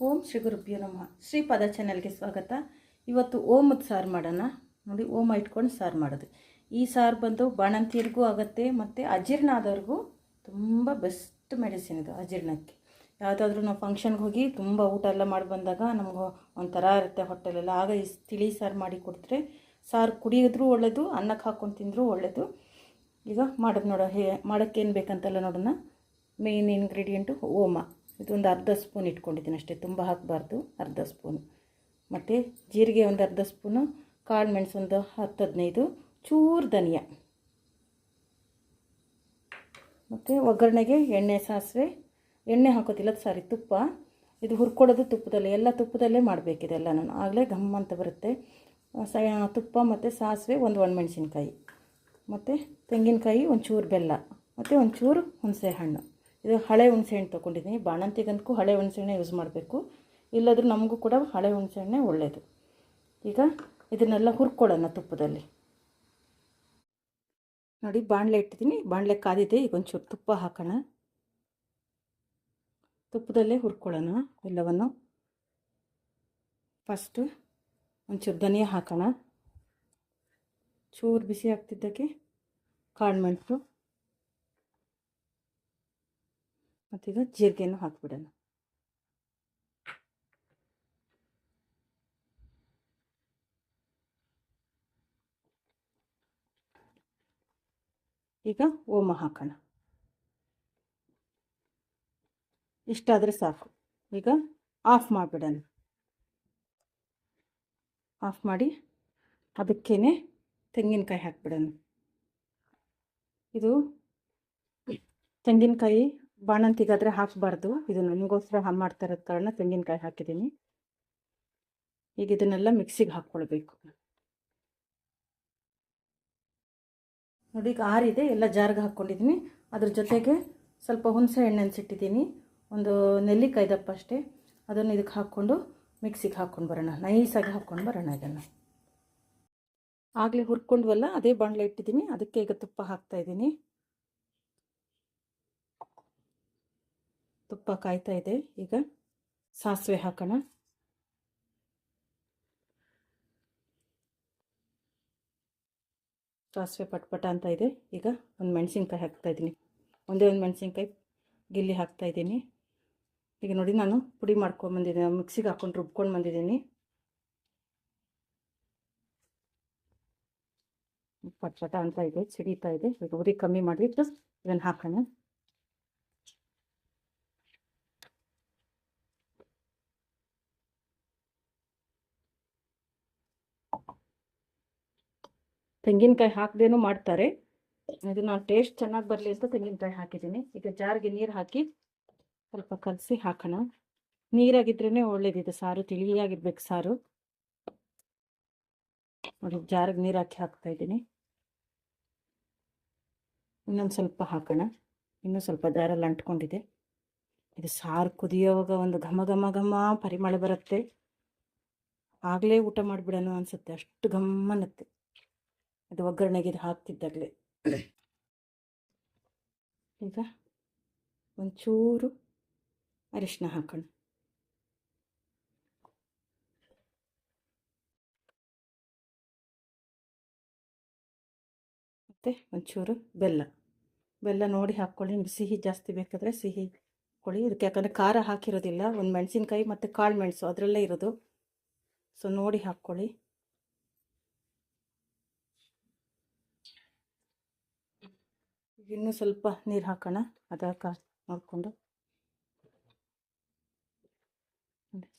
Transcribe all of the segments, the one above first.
ಓಂ ಶ್ರೀ ಗುರುಭ್ಯೋ ನಮಃ. ಶ್ರೀಪಾದ ಚಾನಲ್ಗೆ ಸ್ವಾಗತ. ಇವತ್ತು ಓಮದ ಸಾರು ಮಾಡೋಣ. ನೋಡಿ, ಓಮ ಇಟ್ಕೊಂಡು ಸಾರು ಮಾಡೋದು. ಈ ಸಾರು ಬಂದು ಬಾಣಂತಿಯರಿಗೂ ಆಗುತ್ತೆ, ಮತ್ತು ಅಜೀರ್ಣ ಆದವ್ರಿಗೂ ತುಂಬ ಬೆಸ್ಟ್ ಮೆಡಿಸಿನ್ ಇದು, ಅಜೀರ್ಣಕ್ಕೆ. ಯಾವುದಾದ್ರೂ ನಾವು ಫಂಕ್ಷನ್ಗೆ ಹೋಗಿ ತುಂಬ ಊಟ ಎಲ್ಲ ಮಾಡಿ ಬಂದಾಗ ನಮ್ಗೆ ಒಂಥರ ಇರುತ್ತೆ ಹೊಟ್ಟೆಲೆಲ್ಲ. ಆಗ ಈ ತಿಳಿ ಸಾರು ಮಾಡಿ ಕೊಡ್ತಾರೆ ಸಾರು ಕುಡಿಯೋದ್ರೂ ಒಳ್ಳೆಯದು ಅನ್ನಕ್ಕೆ ಹಾಕ್ಕೊಂಡು ತಿಂದರೂ ಒಳ್ಳೆಯದು ಈಗ ಮಾಡೋದು ನೋಡೋ, ಹೇ, ಮಾಡೋಕ್ಕೇನು ಬೇಕಂತೆಲ್ಲ ನೋಡೋಣ. ಮೇನ್ ಇಂಗ್ರೀಡಿಯೆಂಟು ಓಮ. ಇದೊಂದು ಅರ್ಧ ಸ್ಪೂನ್ ಇಟ್ಕೊಂಡಿದ್ದೀನಿ ಅಷ್ಟೇ, ತುಂಬ ಹಾಕಬಾರ್ದು, ಅರ್ಧ ಸ್ಪೂನು. ಮತ್ತು ಜೀರಿಗೆ ಒಂದು ಅರ್ಧ ಸ್ಪೂನು, ಕಾಳು ಮೆಣಸು ಒಂದು ಹತ್ತು ಹದಿನೈದು, ಚೂರು ಧನಿಯಾ. ಮತ್ತು ಒಗ್ಗರಣೆಗೆ ಎಣ್ಣೆ ಸಾಸಿವೆ, ಎಣ್ಣೆ ಹಾಕೋದಿಲ್ಲ ಸಾರಿ ತುಪ್ಪ. ಇದು ಹುರ್ಕೊಡೋದು ತುಪ್ಪದಲ್ಲೇ, ಎಲ್ಲ ತುಪ್ಪದಲ್ಲೇ ಮಾಡಬೇಕಿದೆಲ್ಲ ನಾನು. ಆಗಲೇ ಘಮ್ ಅಂತ ಬರುತ್ತೆ. ಸ ತುಪ್ಪ ಮತ್ತು ಸಾಸಿವೆ, ಒಂದು ಒಣಮೆಣಸಿನ್ಕಾಯಿ. ಮತ್ತು ತೆಂಗಿನಕಾಯಿ, ಒಂಚೂರು ಬೆಲ್ಲ, ಮತ್ತು ಒಂಚೂರು ಹುಣಸೆ ಹಣ್ಣು ಇದು ಹಳೆ ಹುಣಸೆಹಣ್ಣು ತೊಗೊಂಡಿದ್ದೀನಿ. ಬಾಣಂತಿಗಂತೂ ಹಳೆ ಹುಣಸೆಹಣ್ಣೆ ಯೂಸ್ ಮಾಡಬೇಕು. ಇಲ್ಲಾದರೂ ನಮಗೂ ಕೂಡ ಹಳೆ ಹುಣಸೆಹಣ್ಣೆ ಒಳ್ಳೆಯದು ಈಗ ಇದನ್ನೆಲ್ಲ ಹುರ್ಕೊಳ್ಳೋಣ ತುಪ್ಪದಲ್ಲಿ. ನೋಡಿ, ಬಾಣಲೆ ಇಟ್ಟಿದ್ದೀನಿ. ಬಾಣಲೆ ಕಾದಿದೆ. ಈಗ ಒಂಚೂರು ತುಪ್ಪ ಹಾಕೋಣ. ತುಪ್ಪದಲ್ಲೇ ಹುರ್ಕೊಳ್ಳೋಣ ಎಲ್ಲವನ್ನು. ಫಸ್ಟು ಒಂಚೂರು ಧನಿಯಾ ಹಾಕೋಣ. ಚೂರು ಬಿಸಿ ಆಗ್ತಿದ್ದಕ್ಕೆ ಕಾಳು ಮೆಣಸು ಮತ್ತೀಗ ಜೀರಿಗೆನೂ ಹಾಕಿಬಿಡೋಣ ಈಗ ಓಮ ಹಾಕೋಣ ಇಷ್ಟಾದರೆ ಸಾಕು ಈಗ ಆಫ್ ಮಾಡಿಬಿಡೋಣ ಆಫ್ ಮಾಡಿ ಅದಕ್ಕೇ ತೆಂಗಿನಕಾಯಿ ಹಾಕಿಬಿಡೋಣ ಇದು ತೆಂಗಿನಕಾಯಿ ಬಾಣಂತಿಗಾದರೆ ಹಾಕಿಸ್ಬಾರ್ದು. ಇದನ್ನು ನಿಮಗೋಸ್ಕರ ಹಾಂ ಮಾಡ್ತಾ ಇರೋದು ಕಾರಣ ತೆಂಗಿನಕಾಯಿ ಹಾಕಿದ್ದೀನಿ. ಈಗ ಇದನ್ನೆಲ್ಲ ಮಿಕ್ಸಿಗೆ ಹಾಕ್ಕೊಳ್ಬೇಕು. ನೋಡಿ, ಈಗ ಆರಿದೆ ಎಲ್ಲ ಜಾರ್ಗೆ ಹಾಕ್ಕೊಂಡಿದ್ದೀನಿ ಅದ್ರ ಜೊತೆಗೆ ಸ್ವಲ್ಪ ಹುಣಸೆ ಎಣ್ಣೆ ಅನ್ಸಿಟ್ಟಿದ್ದೀನಿ ಒಂದು ನೆಲ್ಲಿಕಾಯಿ ದಪ್ಪ ಅಷ್ಟೇ. ಅದನ್ನು ಇದಕ್ಕೆ ಹಾಕ್ಕೊಂಡು ಮಿಕ್ಸಿಗೆ ಹಾಕ್ಕೊಂಡು ಬರೋಣ. ನೈಸಾಗಿ ಹಾಕ್ಕೊಂಡು ಬರೋಣ ಇದನ್ನು. ಆಗಲೇ ಹುರ್ಕೊಂಡ್ವಲ್ಲ, ಅದೇ ಬಾಣಲೆ ಇಟ್ಟಿದ್ದೀನಿ ಅದಕ್ಕೆ ಈಗ ತುಪ್ಪ ಹಾಕ್ತಾ ತುಪ್ಪ ಕಾಯ್ತಾ ಇದೆ ಈಗ ಸಾಸಿವೆ ಹಾಕೋಣ. ಸಾಸಿವೆ ಪಟ್ಪಟ ಅಂತ ಇದೆ ಈಗ ಒಂದು ಮೆಣಸಿನ್ಕಾಯಿ ಹಾಕ್ತಾ ಇದ್ದೀನಿ ಒಂದೇ ಒಂದು ಮೆಣಸಿನ್ಕಾಯಿ ಗಿಲ್ಲಿ ಹಾಕ್ತಾ ಇದ್ದೀನಿ ಈಗ ನೋಡಿ ನಾನು ಪುಡಿ ಮಾಡ್ಕೊಂಬಂದಿದ್ದೀನಿ ಮಿಕ್ಸಿಗೆ ಹಾಕ್ಕೊಂಡು ರುಬ್ಕೊಂಡು ಬಂದಿದ್ದೀನಿ. ಪಟ್ಪಟ ಅಂತ ಇದೆ ಸಿಡಿತಾ ಇದೆ ಈಗ ಉರಿ ಕಮ್ಮಿ ಮಾಡಿಬಿಟ್ಟು ಇದನ್ನು ಹಾಕೋಣ. ತೆಂಗಿನಕಾಯಿ ಹಾಕದೇನೂ ಮಾಡ್ತಾರೆ. ಇದು ಟೇಸ್ಟ್ ಚೆನ್ನಾಗಿ ಬರಲಿ ಅಂತ ತೆಂಗಿನಕಾಯಿ ಹಾಕಿದ್ದೀನಿ. ಈಗ ಜಾರಿಗೆ ನೀರು ಹಾಕಿ ಸ್ವಲ್ಪ ಕಲಸಿ ಹಾಕೋಣ. ನೀರಾಗಿದ್ರೇ ಒಳ್ಳೇದಿದೆ ಸಾರು, ತಿಳಿಯಾಗಿರ್ಬೇಕು ಸಾರು. ನೋಡಿ, ಜಾರಿಗೆ ನೀರು ಹಾಕಿ ಹಾಕ್ತಾ ಇದ್ದೀನಿ. ಇನ್ನೊಂದು ಸ್ವಲ್ಪ ಹಾಕೋಣ. ಇನ್ನೂ ಸ್ವಲ್ಪ ದಾರಲ್ಲಿ ಅಂಟ್ಕೊಂಡಿದೆ. ಇದು ಸಾರು ಕುದಿಯೋವಾಗ ಒಂದು ಘಮ ಘಮ ಘಮ ಪರಿಮಳ ಬರುತ್ತೆ. ಆಗಲೇ ಊಟ ಮಾಡಿಬಿಡೋಣ ಅನಿಸುತ್ತೆ. ಅಷ್ಟು ಘಮ್ಮನ್ನುತ್ತೆ. ಅದು ಒಗ್ಗರಣೆಗೆ ಇದು ಹಾಕ್ತಿದ್ದಾಗಲೇ. ಈಗ ಒಂಚೂರು ಅರಿಶಿನ ಹಾಕೋಣ. ಮತ್ತು ಒಂಚೂರು ಬೆಲ್ಲ. ಬೆಲ್ಲ ನೋಡಿ ಹಾಕ್ಕೊಳ್ಳಿ. ಸಿಹಿ ಜಾಸ್ತಿ ಬೇಕಾದರೆ ಸಿಹಿ ಹಾಕ್ಕೊಳ್ಳಿ ಇದಕ್ಕೆ ಯಾಕಂದರೆ ಖಾರ ಹಾಕಿರೋದಿಲ್ಲ. ಒಂದು ಮೆಣಸಿನ್ಕಾಯಿ ಮತ್ತು ಕಾಳು ಮೆಣಸು, ಅದರಲ್ಲೇ ಇರೋದು. ಸೊ ನೋಡಿ ಹಾಕ್ಕೊಳ್ಳಿ. ಇನ್ನೂ ಸ್ವಲ್ಪ ನೀರು ಹಾಕೋಣ ಅದಕ್ಕೆ ನೋಡಿಕೊಂಡು.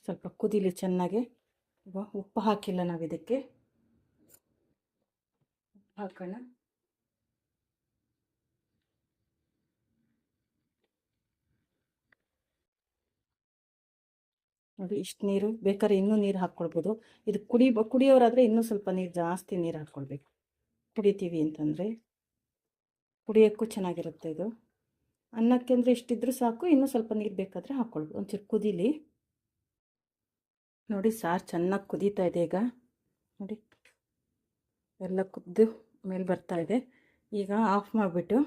ಸ್ವಲ್ಪ ಕುದೀಲಿ ಚೆನ್ನಾಗಿ. ಉಪ್ಪು ಹಾಕಿಲ್ಲ ನಾವು ಇದಕ್ಕೆ. ಉಪ್ಪು ಹಾಕೋಣ. ನೋಡಿ, ಇಷ್ಟು ನೀರು ಬೇಕಾದ್ರೆ ಇನ್ನೂ ನೀರು ಹಾಕ್ಕೊಳ್ಬೋದು ಇದು ಕುಡಿ, ಕುಡಿಯೋರಾದರೆ ಇನ್ನೂ ಸ್ವಲ್ಪ ನೀರು ಜಾಸ್ತಿ ನೀರು ಹಾಕ್ಕೊಳ್ಬೇಕು ಕುಡಿತೀವಿ ಅಂತಂದರೆ. ಕುಡಿಯೋಕ್ಕೂ ಚೆನ್ನಾಗಿರುತ್ತೆ ಇದು. ಅನ್ನಕ್ಕೆ ಅಂದರೆ ಇಷ್ಟಿದ್ರೂ ಸಾಕು, ಇನ್ನೂ ಸ್ವಲ್ಪ ನೀರು ಬೇಕಾದರೆ ಹಾಕ್ಕೊಳ್ಬೋದು ಒಂಚೂರು ಕುದೀಲಿ. ನೋಡಿ ಸಾರು ಚೆನ್ನಾಗಿ ಕುದೀತಾ ಇದೆ ಈಗ. ನೋಡಿ. ಎಲ್ಲ ಕುದ್ದು ಮೇಲೆ ಬರ್ತಾ ಇದೆ. ಈಗ ಆಫ್ ಮಾಡಿಬಿಟ್ಟು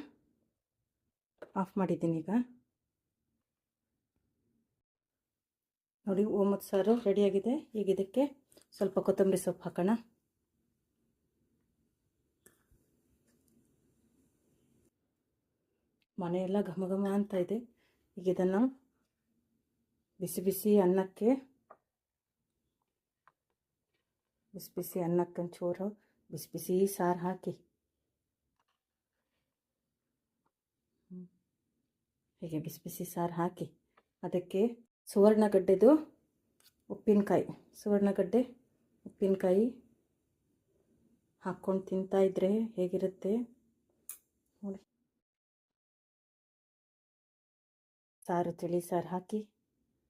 ಆಫ್ ಮಾಡಿದ್ದೀನಿ ಈಗ. ನೋಡಿ ಓಮದ ಸಾರು ರೆಡಿಯಾಗಿದೆ ಈಗ ಇದಕ್ಕೆ ಸ್ವಲ್ಪ ಕೊತ್ತಂಬರಿ ಸೊಪ್ಪು ಹಾಕೋಣ. ಮನೆಯೆಲ್ಲ ಘಮ ಘಮ ಅಂತ ಇದೆ. ಈಗ ಇದನ್ನು ಬಿಸಿ ಬಿಸಿ ಅನ್ನಕ್ಕೆ ಬಿಸಿ ಬಿಸಿ ಅನ್ನಕ್ಕೆ ಒಂಚೂರು ಬಿಸಿ ಬಿಸಿ ಸಾರು ಹಾಕಿ. ಹೀಗೆ ಬಿಸಿ ಬಿಸಿ ಸಾರು ಹಾಕಿ. ಅದಕ್ಕೆ ಸುವರ್ಣಗಡ್ಡೆದು ಉಪ್ಪಿನಕಾಯಿ. ಸುವರ್ಣಗಡ್ಡೆ, ಉಪ್ಪಿನಕಾಯಿ ಹಾಕ್ಕೊಂಡು ತಿಂತಾಯಿದ್ರೆ ಹೇಗಿರುತ್ತೆ ನೋಡಿ ಸಾರು ತಿಳಿ ಸಾರು ಹಾಕಿ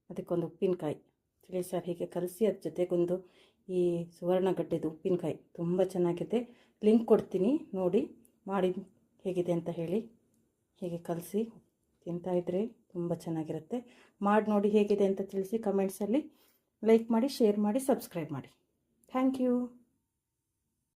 ಅದಕ್ಕೊಂದು ಉಪ್ಪಿನಕಾಯಿ. ತಿಳಿ ಸಾರು ಹೀಗೆ ಕಲಸಿ ಅದ್ರ ಜೊತೆಗೊಂದು ಈ ಸುವರ್ಣಗಡ್ಡೆದು ಉಪ್ಪಿನಕಾಯಿ ತುಂಬ ಚೆನ್ನಾಗಿದೆ. ಲಿಂಕ್ ಕೊಡ್ತೀನಿ ನೋಡಿ, ಮಾಡಿ ಹೇಗಿದೆ ಅಂತ ಹೇಳಿ. ಹೀಗೆ ಕಲಸಿ ತಿಂತಾ ಇದ್ರೆ ತುಂಬ ಚೆನ್ನಾಗಿರುತ್ತೆ. ಮಾಡಿ ನೋಡಿ ಹೇಗಿದೆ ಅಂತ ತಿಳಿಸಿ ಕಮೆಂಟ್ಸಲ್ಲಿ ಲೈಕ್ ಮಾಡಿ, ಶೇರ್ ಮಾಡಿ, ಸಬ್ಸ್ಕ್ರೈಬ್ ಮಾಡಿ. Thank you.